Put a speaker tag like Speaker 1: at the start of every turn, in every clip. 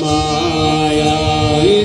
Speaker 1: Maia e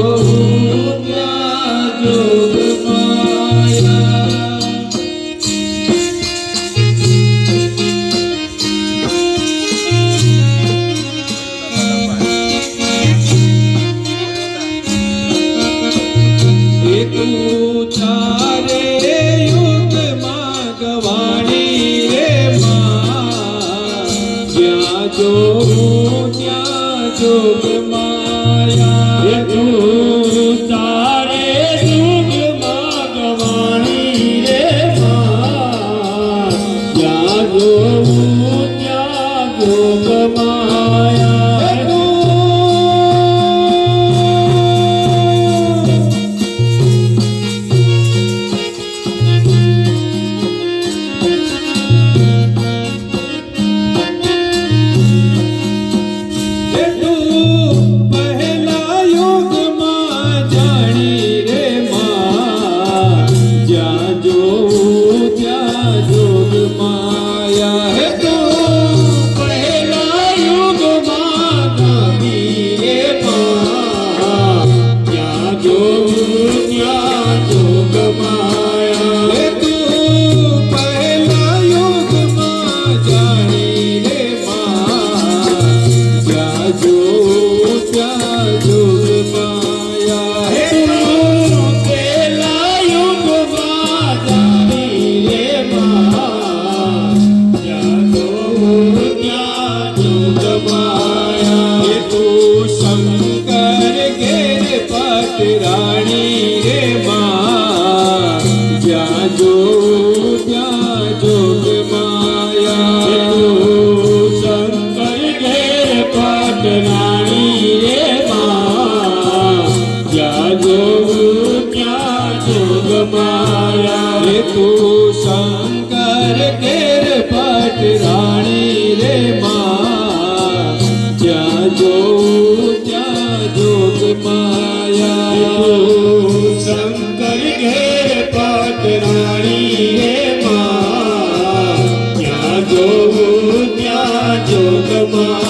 Speaker 1: oh. મારા રે તું શંકર કેર પટ રાણી રે મા જ્યાં જોઉં ત્યાં જોગ માયા. શંકર ઘેર પટ રાણી રે મા જ્યાં જોઉં ત્યાં જોગ માયા.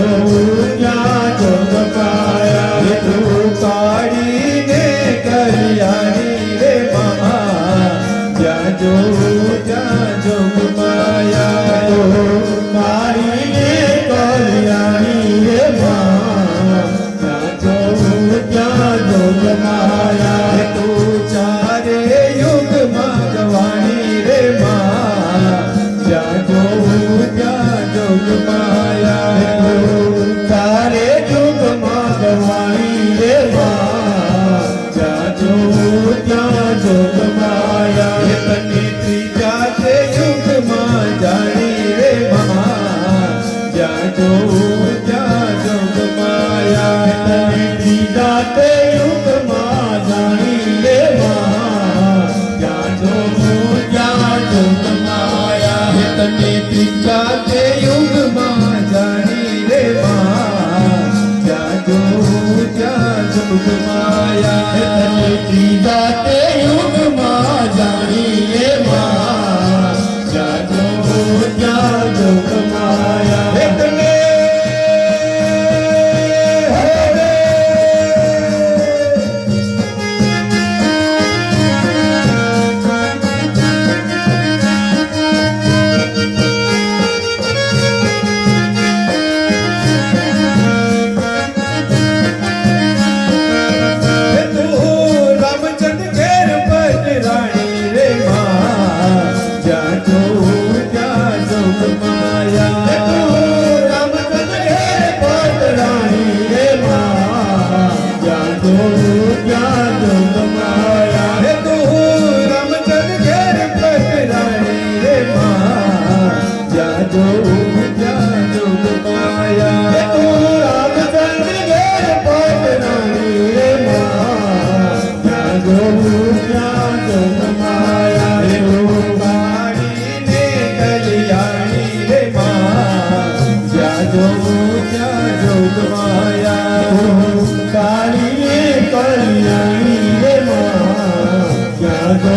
Speaker 1: Oh. Oh.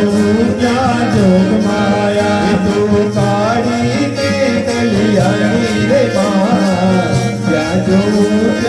Speaker 1: રહેવું ક્યાં જોગ માયા તું કાઢી તે
Speaker 2: કલિયાણી રે માં ક્યાં જોગ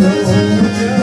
Speaker 1: Lord.